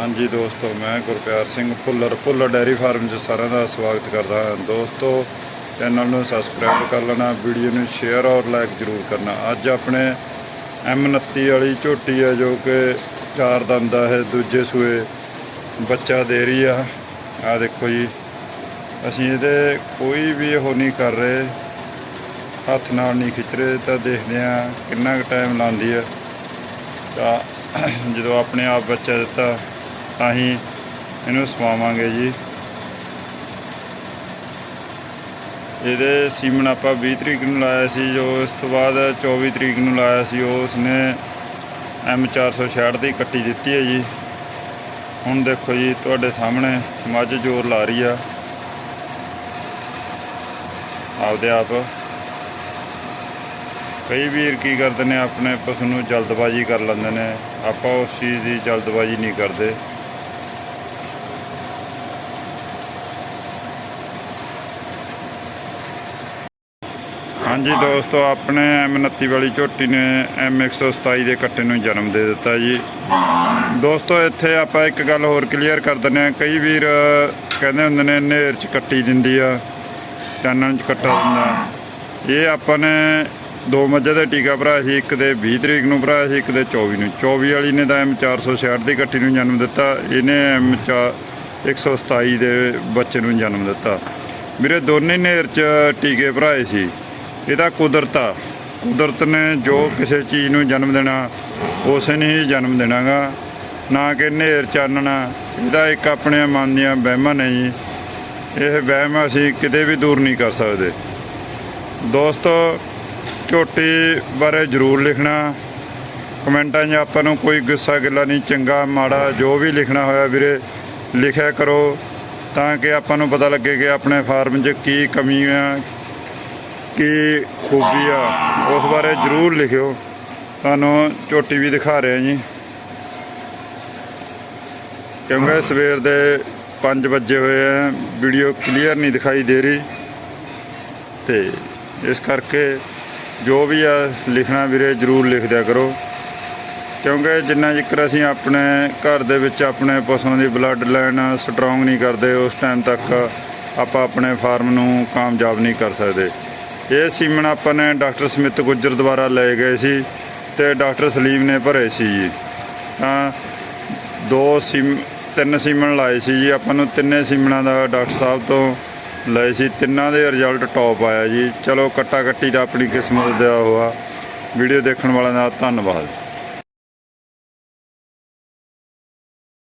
ਹਾਂਜੀ ਦੋਸਤੋ, ਮੈਂ ਗੁਰਪਿਆਰ ਸਿੰਘ ਭੁੱਲਰ ਭੁੱਲਰ ਡੈਰੀ ਫਾਰਮ 'ਚ ਸਾਰਿਆਂ ਦਾ ਸਵਾਗਤ ਕਰਦਾ ਹਾਂ। ਦੋਸਤੋ, ਚੈਨਲ ਨੂੰ ਸਬਸਕ੍ਰਾਈਬ ਕਰ ਲੈਣਾ, ਵੀਡੀਓ ਨੂੰ ਸ਼ੇਅਰ ਔਰ ਲਾਈਕ ਜ਼ਰੂਰ ਕਰਨਾ। ਅੱਜ ਆਪਣੇ M29 ਵਾਲੀ ਝੋਟੀ ਹੈ ਜੋ ਕਿ ਚਾਰ ਦੰਦਾ ਹੈ ਦੂਜੇ ਸੂਏ ਬੱਚਾ ਦੇ ਰਹੀ ਆ। ਆ ਦੇਖੋ ਜੀ, ਅਸੀਂ ਇਹਦੇ ਕੋਈ ਵੀ ਉਹ ਨਹੀਂ ਕਰ ਰਹੇ, ਹੱਥ ਨਾਲ ਨਹੀਂ ਖਿੱਚ ਰਹੇ, ਤਾਂ ਦੇਖਦੇ ਆ ਕਿੰਨਾ ਕੁ ਟਾਈਮ ਲਾਉਂਦੀ ਹੈ ਤਾਂ ਜਦੋਂ ਆਪਣੇ ਆਪ ਬੱਚਾ ਦਿੱਤਾ ਤਾਂ ਹੀ ਇਹਨੂੰ ਸਵਾਵਾਂਗੇ ਜੀ। ਇਹਦੇ ਸੀਮਨ ਆਪਾਂ 20 ਤਰੀਕ ਨੂੰ ਲਾਇਆ ਸੀ, ਜੋ ਇਸ ਤੋਂ ਬਾਅਦ 24 ਤਰੀਕ ਨੂੰ ਲਾਇਆ ਸੀ, ਉਹ ਉਸਨੇ M466 ਦੀ ਕੱਟੀ ਦਿੱਤੀ ਹੈ ਜੀ। ਹੁਣ ਦੇਖੋ ਜੀ, ਤੁਹਾਡੇ ਸਾਹਮਣੇ ਮੱਝ ਜ਼ੋਰ ਲਾ ਰਹੀ ਆ। ਆਪਦੇ ਆਪ। ਕਈ ਵੀਰ ਕੀ ਕਰਦੇ ਨੇ, ਆਪਣੇ ਪਸ਼ੂ ਨੂੰ ਜਲਦਬਾਜ਼ੀ ਕਰ ਲੈਂਦੇ ਨੇ। ਆਪਾਂ ਉਸ ਚੀਜ਼ ਦੀ ਜਲਦਬਾਜ਼ੀ ਨਹੀਂ ਕਰਦੇ। ਹਾਂਜੀ ਦੋਸਤੋ, ਆਪਣੇ M29 ਵਾਲੀ ਝੋਟੀ ਨੇ M127 ਦੇ ਕੱਟੇ ਨੂੰ ਜਨਮ ਦੇ ਦਿੱਤਾ ਜੀ। ਦੋਸਤੋ, ਇੱਥੇ ਆਪਾਂ ਇੱਕ ਗੱਲ ਹੋਰ ਕਲੀਅਰ ਕਰ ਦਿੰਦੇ ਆ ਕਈ ਵੀਰ ਕਹਿੰਦੇ ਹੁੰਦੇ ਨੇ, ਨੇਰ ਚ ਕੱਟੀ ਦਿੰਦੀ ਆ, ਚਾਨਣ ਚ ਕੱਟਾ ਦਿੰਦਾ। ਇਹ ਆਪਾਂ ਨੇ ਦੋ ਮੱਝਾਂ ਦਾ ਟੀਕਾ ਭਰਾਇਆ ਸੀ, ਇੱਕ ਦੇ 20 ਤਰੀਕ ਨੂੰ ਭਰਾਇਆ ਸੀ, ਇੱਕ ਦੇ 24 ਨੂੰ। 24 ਵਾਲੀ ਨੇ ਤਾਂ M466 ਦੀ ਕੱਟੀ ਨੂੰ ਜਨਮ ਦਿੱਤਾ। ਇਹਨੇ M4 127 ਦੇ ਬੱਚੇ ਨੂੰ ਜਨਮ ਦਿੱਤਾ। ਮੇਰੇ ਦੋਨੇ ਨੇਰ ਚ ਟੀਕੇ ਭਰਾਏ ਸੀ। ਇਹਦਾ ਕੁਦਰਤ ਆ। ਕੁਦਰਤ ਨੇ ਜੋ ਕਿਸੇ ਚੀਜ਼ ਨੂੰ ਜਨਮ ਦੇਣਾ, ਉਸ ਨੇ ਹੀ ਜਨਮ ਦੇਣਾਗਾ। ਨਾ ਕਿ ਨੇਰ ਚਾਨਣਾ। ਇਹਦਾ ਇੱਕ ਆਪਣੇ ਮਨ ਦੀਆਂ ਵਹਿਮਾਂ ਨੇ ਜੀ। ਇਹ ਵਹਿਮ ਅਸੀਂ ਕਿਤੇ ਵੀ ਦੂਰ ਨਹੀਂ ਕਰ ਸਕਦੇ। ਦੋਸਤੋ, ਝੋਟੀ ਬਾਰੇ ਜ਼ਰੂਰ ਲਿਖਣਾ। ਕਮੈਂਟਾਂ 'ਚ ਆਪਾਂ ਨੂੰ ਕੋਈ ਗੁੱਸਾ ਗਿੱਲਾ ਨਹੀਂ, ਚੰਗਾ, ਮਾੜਾ, ਜੋ ਵੀ ਲਿਖਣਾ ਹੋਇਆ ਵੀਰੇ, ਲਿਖਿਆ ਕਰੋ। ਤਾਂ ਕਿ ਆਪਾਂ ਨੂੰ ਪਤਾ ਲੱਗੇ ਕਿ ਆਪਣੇ ਫਾਰਮ 'ਚ ਕੀ ਕਮੀ ਆ ਕੀ ਖੂਬੀ ਆ, ਉਸ ਬਾਰੇ ਜ਼ਰੂਰ ਲਿਖਿਓ। ਤੁਹਾਨੂੰ ਝੋਟੀ ਵੀ ਦਿਖਾ ਰਹੇ ਹਾਂ ਜੀ। ਕਿਉਂਕਿ ਸਵੇਰ ਦੇ 5 ਵਜੇ ਹੋਏ ਆ, ਵੀਡੀਓ ਕਲੀਅਰ ਨਹੀਂ ਦਿਖਾਈ ਦੇ ਰਹੀ। ਤੇ ਇਸ ਕਰਕੇ ਜੋ ਵੀ ਆ, ਲਿਖਣਾ ਵੀਰੇ ਜਰੂਰ ਲਿਖ ਦਿਆ ਕਰੋ। ਕਿਉਂਕਿ ਜਿੰਨਾ ਜ਼ਿਕਰ ਅਸੀਂ ਆਪਣੇ ਘਰ ਦੇ ਵਿੱਚ ਆਪਣੇ ਪਸ਼ੂਆਂ ਦੀ ਬਲੱਡ ਲਾਈਨ ਸਟਰੋਂਗ ਨਹੀਂ ਕਰਦੇ, ਉਸ ਟਾਈਮ ਤੱਕ ਆਪਾਂ ਆਪਣੇ ਫਾਰਮ ਨੂੰ ਕਾਮਯਾਬ ਨਹੀਂ ਕਰ ਸਕਦੇ। ਇਹ ਸੀਮਨ ਆਪਾਂ ਨੇ ਡਾਕਟਰ ਸਮਿਤ ਗੁੱਜਰ ਦੁਆਰਾ ਲਏ ਗਏ ਸੀ ਤੇ ਡਾਕਟਰ ਸਲੀਮ ਨੇ ਭਰੇ ਸੀ ਜੀ। ਤਾਂ ਦੋ ਸੀਮ ਤਿੰਨ ਸੀਮਨ ਲਾਏ ਸੀ ਜੀ। ਆਪਾਂ ਨੂੰ ਤਿੰਨੇ ਸੀਮਨਾਂ ਦਾ ਡਾਕਟਰ ਸਾਹਿਬ ਤੋਂ ਲਏ ਸੀ। ਤਿੰਨਾਂ ਦੇ ਰਿਜ਼ਲਟ ਟੌਪ ਆਇਆ ਜੀ। ਚਲੋ ਕੱਟਾ ਕੱਟੀ ਦਾ ਆਪਣੀ ਕਿਸਮਤ ਦਾ ਹੋਆ। ਵੀਡੀਓ ਦੇਖਣ ਵਾਲਿਆਂ ਦਾ ਧੰਨਵਾਦ।